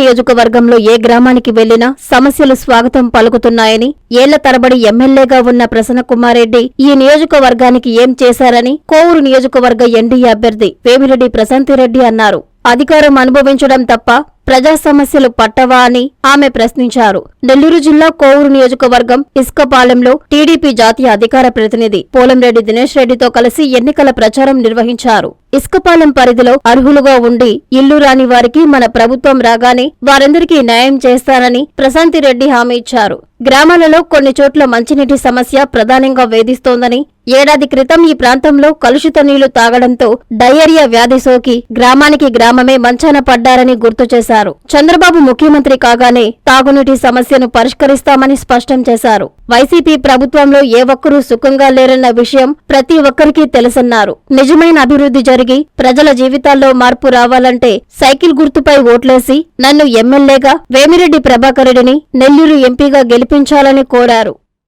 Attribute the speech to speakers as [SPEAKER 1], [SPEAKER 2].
[SPEAKER 1] నియోజకవర్గంలో ఏ గ్రామానికి వెళ్ళినా సమస్యలు స్వాగతం పలుకుతున్నాయని ఏళ్ళ తరబడి ఎమ్మెల్యేగా ఉన్న ప్రసన్నకుమారెడ్డి ఈ నియోజకవర్గానికి ఏం చేశారని కోవూరు నియోజకవర్గ ఎన్డీఏ అభ్యర్థి వేమిరెడ్డి ప్రశాంతిరెడ్డి అన్నారు. అధికారం అనుభవించడం తప్ప ప్రజా సమస్యలు పట్టవా అని ఆమె ప్రశ్నించారు. నెల్లూరు జిల్లా కోవూరు నియోజకవర్గం ఇసుకపాలెంలో టీడీపీ జాతీయ అధికార ప్రతినిధి పోలంరెడ్డి దినేష్ రెడ్డితో కలిసి ఎన్నికల ప్రచారం నిర్వహించారు. ఇసుకపాలెం పరిధిలో అర్హులుగా ఉండి ఇల్లు రాని వారికి మన ప్రభుత్వం రాగానే వారందరికీ న్యాయం చేస్తానని ప్రశాంతిరెడ్డి హామీ ఇచ్చారు. గ్రామాలలో కొన్ని చోట్ల మంచినీటి సమస్య ప్రధానంగా వేధిస్తోందని ఏడాది క్రితం ఈ ప్రాంతంలో కలుషిత నీళ్ళు తాగడంతో డయేరియా వ్యాధి సోకి గ్రామానికి గ్రామమే మంచాన పడ్డారని గుర్తు చేశారు. చంద్రబాబు ముఖ్యమంత్రి కాగానే తాగునీటి సమస్యను పరిష్కరిస్తామని స్పష్టం చేశారు. వైసీపీ ప్రభుత్వంలో ఏ ఒక్కరూ సుఖంగా లేరన్న విషయం ప్రతి ఒక్కరికీ తెలుసన్నారు. నిజమైన అభివృద్ధి జరిగి ప్రజల జీవితాల్లో మార్పు రావాలంటే సైకిల్ గుర్తుపై ఓట్లేసి నన్ను ఎమ్మెల్యేగా వేమిరెడ్డి ప్రభాకరుడిని నెల్లూరు ఎంపీగా గెలిపించాలని కోరారు.